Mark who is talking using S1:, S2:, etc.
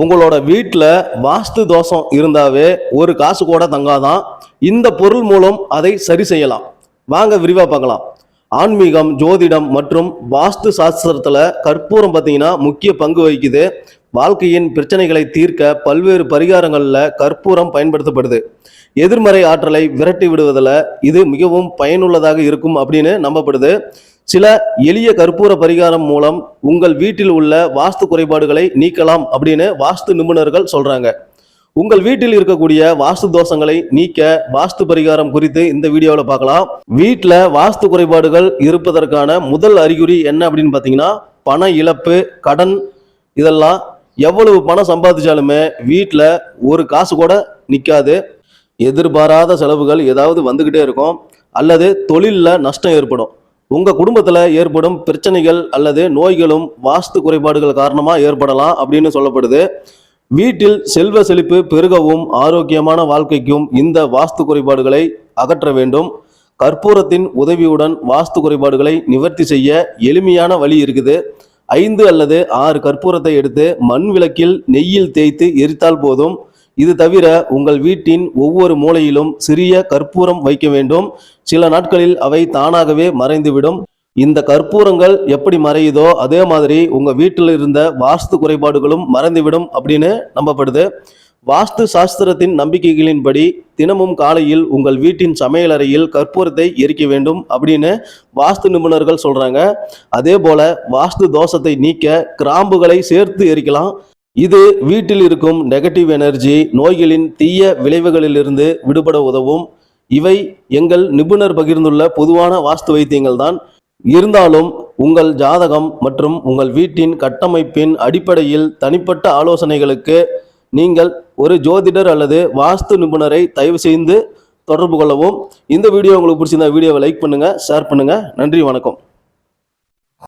S1: உங்களோட வீட்டில் வாஸ்து தோஷம் இருந்தாவே ஒரு காசு கூட தங்காதான் இந்த பொருள் மூலம் அதை சரி செய்யலாம். வாங்க விரிவாக பார்க்கலாம். ஆன்மீகம் ஜோதிடம் மற்றும் வாஸ்து சாஸ்திரத்தில் கற்பூரம் பார்த்தீங்கன்னா முக்கிய பங்கு வகிக்குது. வாழ்க்கையின் பிரச்சனைகளை தீர்க்க பல்வேறு பரிகாரங்களில் கற்பூரம் பயன்படுத்தப்படுது. எதிர்மறை ஆற்றலை விரட்டி விடுவதில் இது மிகவும் பயனுள்ளதாக இருக்கும் அப்படின்னு நம்பப்படுது. சில எளிய கற்பூர பரிகாரம் மூலம் உங்கள் வீட்டில் உள்ள வாஸ்து குறைபாடுகளை நீக்கலாம் அப்படின்னு வாஸ்து நிபுணர்கள் சொல்றாங்க. உங்கள் வீட்டில் இருக்கக்கூடிய வாஸ்து தோஷங்களை நீக்க வாஸ்து பரிகாரம் குறித்து இந்த வீடியோவில் பார்க்கலாம். வீட்டில் வாஸ்து குறைபாடுகள் இருப்பதற்கான முதல் அறிகுறி என்ன அப்படின்னு பார்த்தீங்கன்னா பண இழப்பு கடன் இதெல்லாம் எவ்வளவு பணம் சம்பாதிச்சாலுமே வீட்டில் ஒரு காசு கூட நிற்காது எதிர்பாராத செலவுகள் ஏதாவது வந்துக்கிட்டே இருக்கும். அல்லது தொழிலில் நஷ்டம் ஏற்படும். உங்கள் குடும்பத்தில் ஏற்படும் பிரச்சனைகள் அல்லது நோய்களும் வாஸ்து குறைபாடுகள் காரணமாக ஏற்படலாம் அப்படின்னு சொல்லப்படுது. வீட்டில் செல்வ செழிப்பு பெருகவும் ஆரோக்கியமான வாழ்க்கைக்கும் இந்த வாஸ்து குறைபாடுகளை அகற்ற வேண்டும். கற்பூரத்தின் உதவியுடன் வாஸ்து குறைபாடுகளை நிவர்த்தி செய்ய எளிமையான வழி இருக்குது. ஐந்து அல்லது ஆறு கற்பூரத்தை எடுத்து மண் விளக்கில் நெய்யில் தேய்த்து எரித்தால் போதும். இது தவிர உங்கள் வீட்டின் ஒவ்வொரு மூலையிலும் சிறிய கற்பூரம் வைக்க வேண்டும். சில நாட்களில் அவை தானாகவே மறைந்துவிடும். இந்த கற்பூரங்கள் எப்படி மறையுதோ அதே மாதிரி உங்க வீட்டில் இருந்த வாஸ்து குறைபாடுகளும் மறைந்துவிடும் அப்படின்னு நம்பப்படுது. வாஸ்து சாஸ்திரத்தின் நம்பிக்கைகளின்படி தினமும் காலையில் உங்கள் வீட்டின் சமையலறையில் கற்பூரத்தை எரிக்க வேண்டும் அப்படின்னு வாஸ்து நிபுணர்கள் சொல்றாங்க. அதே போல வாஸ்து தோஷத்தை நீக்க கிராம்புகளை சேர்த்து எரிக்கலாம். இது வீட்டில் இருக்கும் நெகட்டிவ் எனர்ஜி நோய்களின் தீய விளைவுகளிலிருந்து விடுபட உதவும். இவை எங்கள் நிபுணர் பகிர்ந்துள்ள பொதுவான வாஸ்து வைத்தியங்கள் தான். இருந்தாலும் உங்கள் ஜாதகம் மற்றும் உங்கள் வீட்டின் கட்டமைப்பின் அடிப்படையில் தனிப்பட்ட ஆலோசனைகளுக்கு நீங்கள் ஒரு ஜோதிடர் அல்லது வாஸ்து நிபுணரை தயவு செய்து தொடர்பு கொள்ளவும். இந்த வீடியோ உங்களுக்கு பிடிச்சிருந்தா வீடியோவை லைக் பண்ணுங்கள் ஷேர் பண்ணுங்கள் நன்றி வணக்கம்.